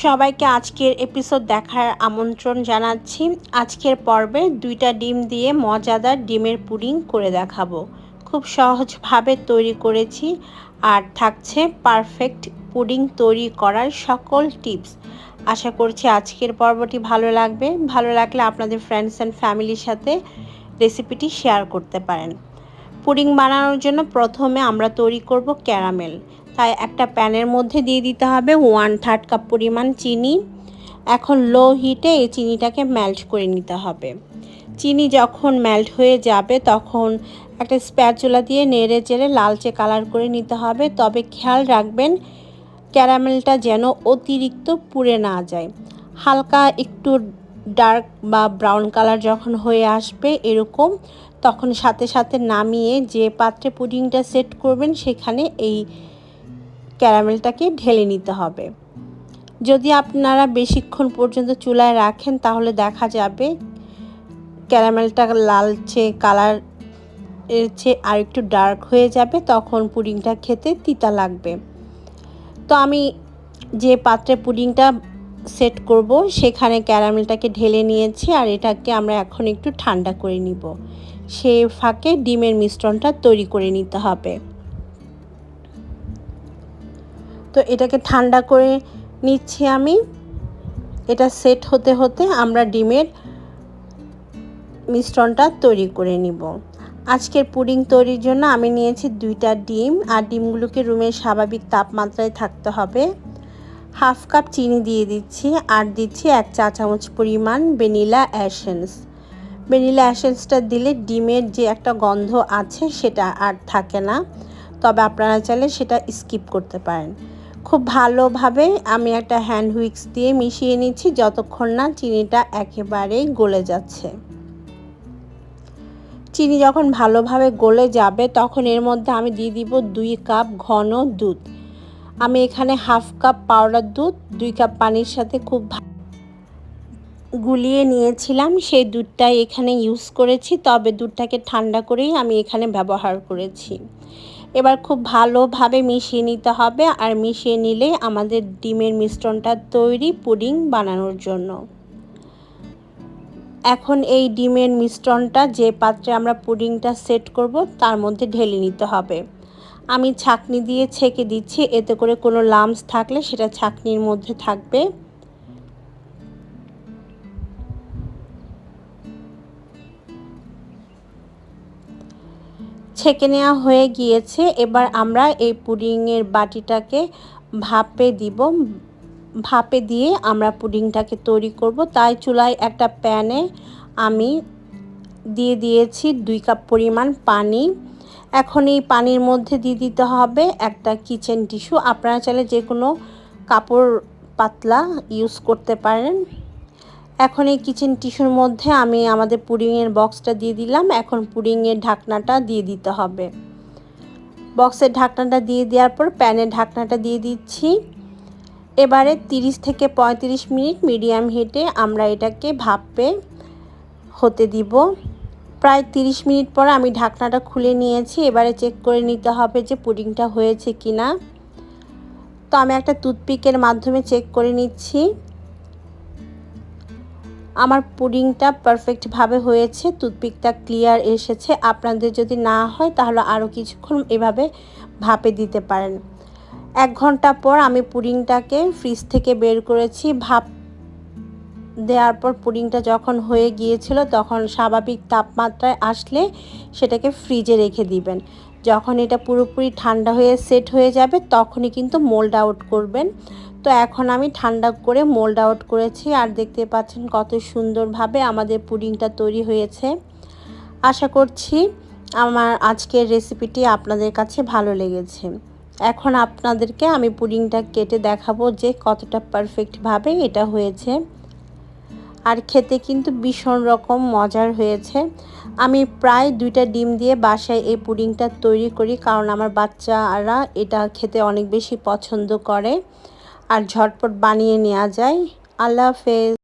সবাইকে আজকের এপিসোড দেখার আমন্ত্রণ জানাচ্ছি। আজকের পর্বে দুইটা ডিম দিয়ে মজাদার ডিমের পুডিং করে দেখাবো। খুব সহজভাবে তৈরি করেছি আর থাকছে পারফেক্ট পুডিং তৈরি করার সকল টিপস আশা করছি আজকের পর্বটি ভালো লাগবে। ভালো লাগলে আপনাদের ফ্রেন্ডস অ্যান্ড ফ্যামিলির সাথে রেসিপিটি শেয়ার করতে পারেন। পুডিং বানানোর জন্য প্রথমে আমরা তৈরি করব ক্যারামেল তাই একটা প্যানের মধ্যে দিয়ে দিতে হবে ওয়ান থার্ড কাপ পরিমাণ চিনি। এখন লো হিটে এই চিনিটাকে মেল্ট করে নিতে হবে। চিনি যখন মেল্ট হয়ে যাবে তখন একটা স্প্যাচুলা দিয়ে নেড়ে চেড়ে লালচে কালার করে নিতে হবে। তবে খেয়াল রাখবেন ক্যারামেলটা যেন অতিরিক্ত পুড়ে না যায়। হালকা একটু ডার্ক বা ব্রাউন কালার যখন হয়ে আসবে এরকম, তখন সাথে সাথে নামিয়ে যে পাত্রে পুডিংটা সেট করবেন সেখানে এই ক্যারামেলটাকে ঢেলে নিতে হবে। যদি আপনারা বেশিক্ষণ পর্যন্ত চুলায় রাখেন, তাহলে দেখা যাবে ক্যারামেলটা লালচে কালারের চেয়ে আর একটু ডার্ক হয়ে যাবে, তখন পুডিংটা খেতে তিতা লাগবে। তো আমি যে পাত্রে পুডিংটা সেট করব, সেখানে ক্যারামেলটাকে ঢেলে নিয়েছি আর এটাকে আমরা এখন একটু ঠান্ডা করে নিব। সে ফাঁকে ডিমের মিশ্রণটা তৈরি করে নিতে হবে। তো এটাকে ঠান্ডা করে নিচ্ছি আমি। এটা সেট হতে হতে আমরা ডিমের মিশ্রণটা তৈরি করে নিব। আজকের পুডিং তৈরির জন্য আমি নিয়েছি দুইটা ডিম, আর ডিমগুলোকে রুমের স্বাভাবিক তাপমাত্রায় থাকতে হবে। হাফ কাপ চিনি দিয়ে দিচ্ছি, আর দিচ্ছি এক চা চামচ পরিমাণ ভ্যানিলা অ্যাসেন্স ভ্যানিলা অ্যাসেন্সটা দিলে ডিমের যে একটা গন্ধ আছে সেটা আর থাকে না। তবে আপনারা চাইলে সেটা স্কিপ করতে পারেন। খুব ভালোভাবে আমি একটা হ্যান্ড হুইক্স দিয়ে মিশিয়ে নিচ্ছি যতক্ষণ না চিনিটা একেবারেই গলে যাচ্ছে। চিনি যখন ভালোভাবে গলে যাবে তখন এর মধ্যে আমি দিয়ে দিব দুই কাপ ঘন দুধ। আমি এখানে হাফ কাপ পাউডার দুধ, দুই কাপ পানির সাথে খুব গুলিয়ে নিয়েছিলাম। সেই দুধটাই এখানে ইউজ করেছি, তবে দুধটাকে ঠান্ডা করেই আমি এখানে ব্যবহার করেছি। এবার খুব ভালোভাবে মিশিয়ে নিতে হবে আর মিশিয়ে নিলে আমাদের ডিমের মিশ্রণটা তৈরি পুডিং বানানোর জন্য। এখন এই ডিমের মিশ্রণটা যে পাত্রে আমরা পুডিংটা সেট করব তার মধ্যে ঢেলে নিতে হবে। আমি ছাকনি দিয়ে ছেঁকে দিচ্ছি, এতে করে কোনো লামস থাকলে সেটা ছাকনির মধ্যে থাকবে। ছেঁকে নেওয়া হয়ে গিয়েছে, এবার আমরা এই পুডিংয়ের বাটিটাকে ভাপে দিব। ভাপে দিয়ে আমরা পুডিংটাকে তৈরি করব। তাই চুলায় একটা প্যানে আমি দিয়ে দিয়েছি দুই কাপ পরিমাণ পানি। এখন এই পানির মধ্যে দিয়ে দিতে হবে একটা কিচেন টিস্যু। আপনারা চাইলে যে কোনো কাপড় পাতলা ইউজ করতে পারেন। এখন এই কিচেন টিস্যুর মধ্যে আমি আমাদের পুডিংয়ের বক্সটা দিয়ে দিলাম। এখন পুডিংয়ের ঢাকনাটা দিয়ে দিতে হবে। বক্সের ঢাকনাটা দিয়ে দেওয়ার পর প্যানের ঢাকনাটা দিয়ে দিচ্ছি। এবারে 30 থেকে 35 মিনিট মিডিয়াম হিটে আমরা এটাকে ভাপে হতে দিব। প্রায় 30 মিনিট পর আমি ঢাকনাটা খুলে নিয়েছি। এবারে চেক করে নিতে হবে যে পুডিংটা হয়েছে কি না তো আমি একটা টুথপিকের মাধ্যমে চেক করে নিচ্ছি। আমার পুডিংটা পারফেক্টভাবে হয়েছে টুথপিকটা ক্লিয়ার এসেছে। আপনাদের যদি না হয় তাহলে আরও কিছুক্ষণ এভাবে ভাপে দিতে পারেন। এক ঘণ্টা পর আমি পুডিংটাকে ফ্রিজ থেকে বের করেছি। ভাপ দেওয়ার পর পুডিংটা যখন হয়ে গিয়েছিল তখন স্বাভাবিক তাপমাত্রায় আসলে সেটাকে ফ্রিজে রেখে দিবেন। যখন এটা পুরোপুরি ঠান্ডা হয়ে সেট হয়ে যাবে, তখনই কিন্তু মোল্ড আউট করবেন। তো এখন আমি ঠান্ডা করে মোল্ড আউট করেছি, আর দেখতে পাচ্ছেন কত সুন্দরভাবে আমাদের পুডিংটা তৈরি হয়েছে। আশা করছি আমার আজকের রেসিপিটি আপনাদের কাছে ভালো লেগেছে। এখন আপনাদেরকে আমি পুডিংটা কেটে দেখাবো যে কতটা পারফেক্টভাবে এটা হয়েছে। আর খেতে কিন্তু ভীষণ রকম মজার হয়েছে। আমি প্রায় দুইটা ডিম দিয়ে বাসায় এই পুডিংটা তৈরি করি, কারণ আমার বাচ্চারা এটা খেতে অনেক বেশি পছন্দ করে। আর ঝটপট বানিয়ে নেওয়া যায়। আল্লাহ হাফেজ।